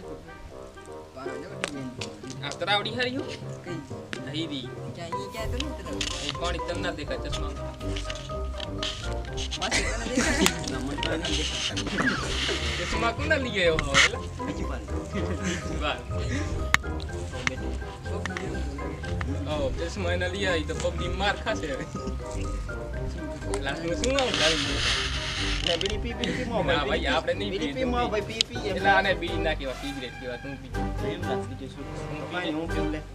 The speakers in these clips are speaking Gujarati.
નાખો પારો જો બેન આ તરાવડી હારી હો કઈ હઈરી ક્યાં ઈ ક્યાં તો નહીં તરફ એ પાણી તને ના દેખાય ચશ્મા માસી તને દેખાય ચશ્મા કોને લઈ ગયો હો એલા વાહ ઓ ચશ્મા એના લઈ આવી તો પબજી માર ખાશે હવે લાસ્ટમાં શું આવું ચાલી ના ભાઈ આપણે નહીં પીએ ભાઈ પી. એટલે આને બીડી ના કહેવાય સિગરેટ કેવા તું પી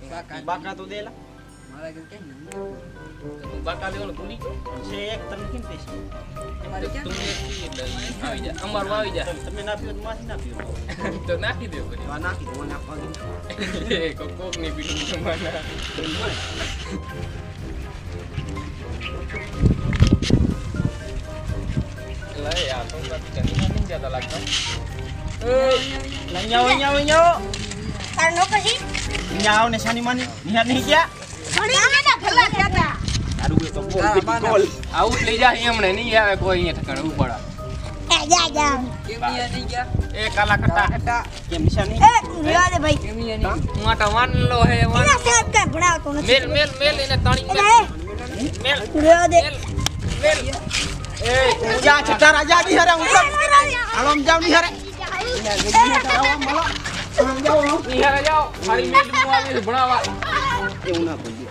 બાકા. બાકા તો દેલા મારા કે કે તું બાકા લેવાનું ભૂલી ગયો છે એક તમે કેમ પૈસા? તમારે કે તું એક પી એટલે આવી જા. અમારું આવી જા. તમે ના પીઓ તો માથી ના પીઓ. તો નાખી દે કરી વા નાખી દો ના પાગી કોક કોકની બીડી જમાના લે યાર તો કાપી જાની નહીં જતા લાગતા લઈ આવો અહીંયા આવો અહીંયા આવો તાર નોકરી અહીંયા આવો ને શાની માની નિહાર નહીં ગયા ઘણી ના ભલા થયા તારું એ તો બોલ તારા બીજી બાના. બોલ આવું જ લઈ જા એમણે નહીં આવે કોઈ અહીંયા ઠકાણે ઉપાડા એ જા જા કેમ નહીં નહીં ગયા એ કાલા કટ્ટા કટા કેમ નિશાની એ તું રેવા દે ભાઈ કેમ નહીં નહીં માટા વાનલો હે વાન એના સાહેબ કાંઈ ભણાવતો નથી મેલ મેલ મેલ એને તાણી મેલ એટલે એ મેલ તું રેવા દે મેલ મેલ એ જા છટા રાજા નિહારે હું હાલો આમ જાવ નિહારે નિહારે જાઓ મારી મેલ હું આવી છું ભણાવવા એવું ના બોલજો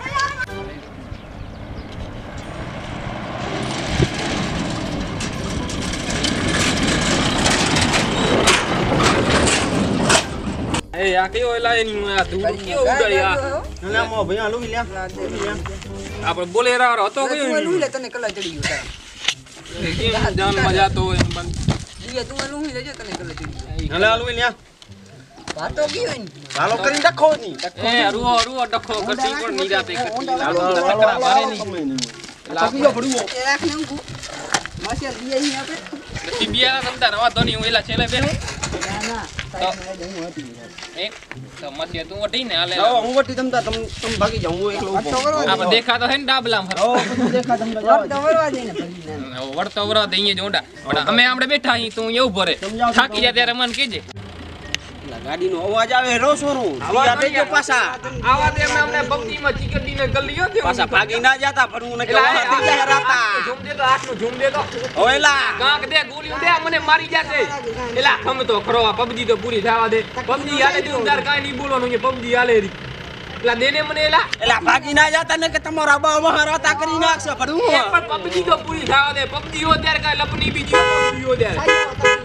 એ આ કયો એલા એની આ ધૂળ કયો ઉડાડી આ ના મો ભાઈ હાલો મિલ્યા આપણે બોલેરા વાળો હતો કયો તું એની? લે તને કલા ચડી જાનમાં જાતો હોય એમ બન દિયા તું લુહી લેજે તને કલા ગયો હાલો હાલો મિલ્યા વાતો ગયો ને હાલો કરીને રાખો ની એ રૂઓ રૂઓ ડખો કરતી પણ નિરાતે કરતી તકરા મારે નહીં પકડો પડવો એ રાખ ને ઊંઘું માસી દિયા અહીં આપણે નથી બિયાના તમતા રવા તો નહીં હું એલા છેલે બે દેખાતો હે. ને ડાબલામ વળતો વળતો અહીંયા જોડા અમે આપણે બેઠા અહીં તું એવું ભરે થાકી જાય ત્યારે મને કહેજે ગાડીનો અવાજ આવે રો સોરું થઈ ગયો પાછા આવા દે અમે અમને પબજીમાં ચીકડી ને ગલ્લીઓ થયો પાછા ભાગી ના જાતા પણ હું ને કે વાહ થઈ જાય રાતા ઝૂમ દે તો હાથનું ઝૂમ દે તો ઓયલા કાંક દે ગોળીઓ દે મને મારી જાશે એલા ખમતો ખરો આ પબજી તો પૂરી થવા દે પબજી હાલે દે ઉધાર કાઈ નહીં બોલવાનું કે પબજી હાલે રી એલા દેને મને એલા એલા ભાગી ના જાતા ને કે તમારા બા મહારાતા કરી નાખશે પણ હું પણ પબજી તો પૂરી થવા દે પબજી હો ત્યારે કાઈ લપની બીજી પબજી હો ત્યારે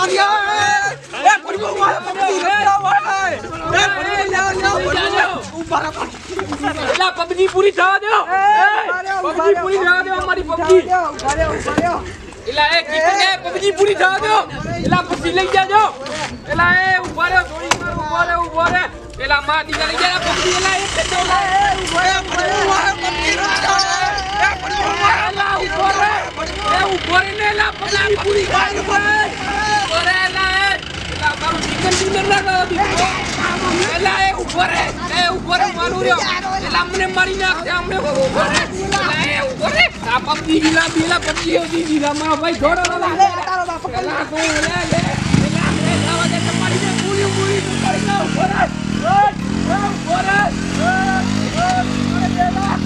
મરી એલા પણ મરી દે તમે જતી તું ભાઈ આખી બાજુ ના જાઓ એ ઊભા રે. એલા પબજી પૂરી થવા દો પબજી પૂરી થવા દો અમારી પબજી એલા એ કીધું કે પબજી પૂરી થવા દો એલા પછી લઈ જાજો એલા એ ઊભા રહો થોડી વાર ઊભા રહો ઊભા રહે એલા માં દીકરા લઈ જાય પબજી એલા એ ખેંચો એલા એ ઊભા રહે એ ઊભો રહે ને એલા પબજી પૂરી થાય ઊભો રહે એલા એ એલા મારું ચિકન ડિનર ના કરો દીકરો એલા એ ઊભો રહે એ ઊભો રહે મારું રહ્યો. એલા મને મારી નાખશે અમને ઊભો રહે એ ઊભો રહે આ પબજી ગીલા બીલા પબજી હોતી ગીલા મારા ભાઈ ઘોડો એલા એલા તું એલા લે એલા લે લાવા દે તમારી ને પૂરી પૂરી કરી ના ઊભો રહે ઓય, ઓય, ઊભો રહે ઓય, ઓય, ઊભો રહે એલા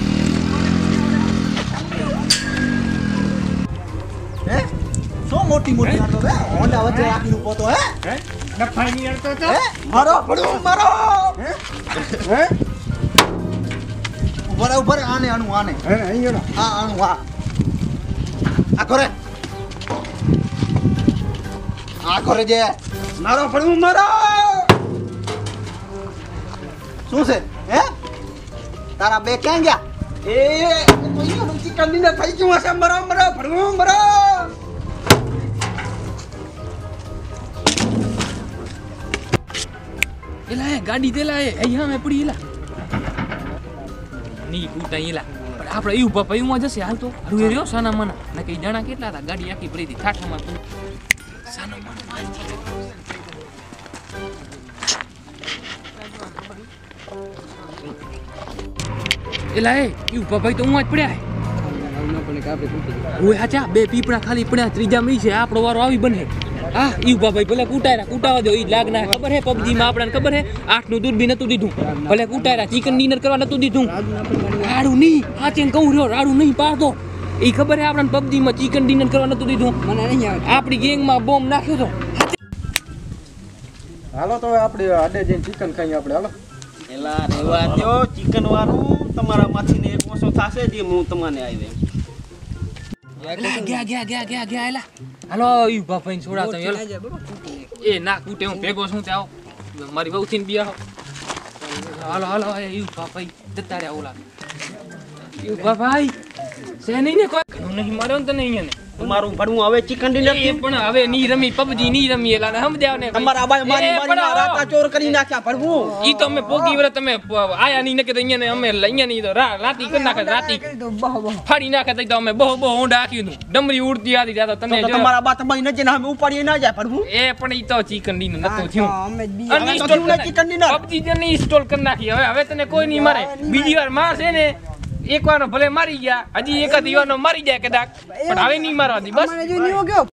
શું મોટી મોટી હોન્ડા વચ્ચે રાખીને ઊભો તો હે? મારો પડું મારો! હે? ઊભો રે ઊભો રે આને આનું આને. હા આનું હા. આ કરે આ કરે જે. મારો પડવું મારો! શું છે? હે? તારા બે ક્યાં ગયા? એ ચિકન ડિનર થઈ ગયું હશે. મરો મરો ભરવું મરો! ગાડી દેલા એ અહીંયા મેં પડી એલા. ની કૂટા એલા. પણ આપણે એવું બાપા એવું જશે હાલ તો. હરું એ રહ્યો સાના માના ને કઈ જણા કેટલા હતા? ગાડી આખી પડી હતી. ઠાઠામાં તું. સાના મનો એલા એ એવું ભાઈ તો હું જ પડ્યા હું. હાચા બે પીપળા ખાલી પડ્યા ત્રીજા મી છે. આપણો વારો આવી બને. હા ઈ ભાઈ ભલે કુટાયરા કુટાવા દો ઈ લાગ ના ખબર હે પબજી માં આપણને ખબર હે? આઠનું દૂધ બી નતું દીધું. ભલે કુટાયરા ચિકન ડિનર કરવા નતું દીધું. રાડું નહીં હાચે કહું રહ્યો રાડું નહીં પાડતો. ઈ ખબર હે આપણને પબજી માં ચિકન ડિનર કરવા નતું દીધું? મને નહીં આવે આપણી ગેંગમાં બોમ્બ નાખ્યો તો હાલો તો આપણે આડે જઈને ચિકન ખાઈએ આપણે હાલો. એલા રેવા દો ચિકન વાળું. તમારા માથી ને એક ઓછો થશે જે હું તમને આવી ગયા ગયા ગયા ગયા ગયા એલા. હાલો ઈ ભાઈ છોડા તો બોટ ચલાઈ જાય, બરોબર? તૂટી જાય. એ ના કૂટે હું ભેગો છું ત્યાં મારી બહુ થી બિયા હાલો હાલો એ ઈ ભાઈ જતા રહ્યા ઓલા. ઈ ભાઈ સે નહીં ને કોઈ? ઘણું નહીં માર્યો ને તને અહીંયા ને? તમારું ભણવું હવે ચિકન ડિનર એ પણ હવે ની રમી પબજી ની રમી એલા ને સમજાવ ને તમારા આબાએ મારી મારી રાતા ચોર કરી નાખ્યા ભણવું. ઈ તો અમે પોગી વરે તમે આયા નહીં નકે તો અહીંયા ને અમે અહીંયા ની તો રાતી કરી નાખે રાતી કરી દો, બહો, બહો. ફાડી નાખે તો અમે બહુ બહુ ઊંડા હાક્યું હતું ડમરી ઉડતી હતી જાતો તો તો તને તો તમારા બા તમારી નજર અમે ઉપાડી ના જાય ભણવું. એ પણ ઈ તો ચિકન ડિનર નતો થયું. અમે જ બી અને હવે તો install ને install કરી નાખી. હવે હવે તને કોઈ નહીં મારે. બીજી વાર મારશે ને. એક વાર ભલે મારી ગયા હજી એક જ યુવાનો મારી જાય કદાચ પણ હવે નહીં મારવાની બસ.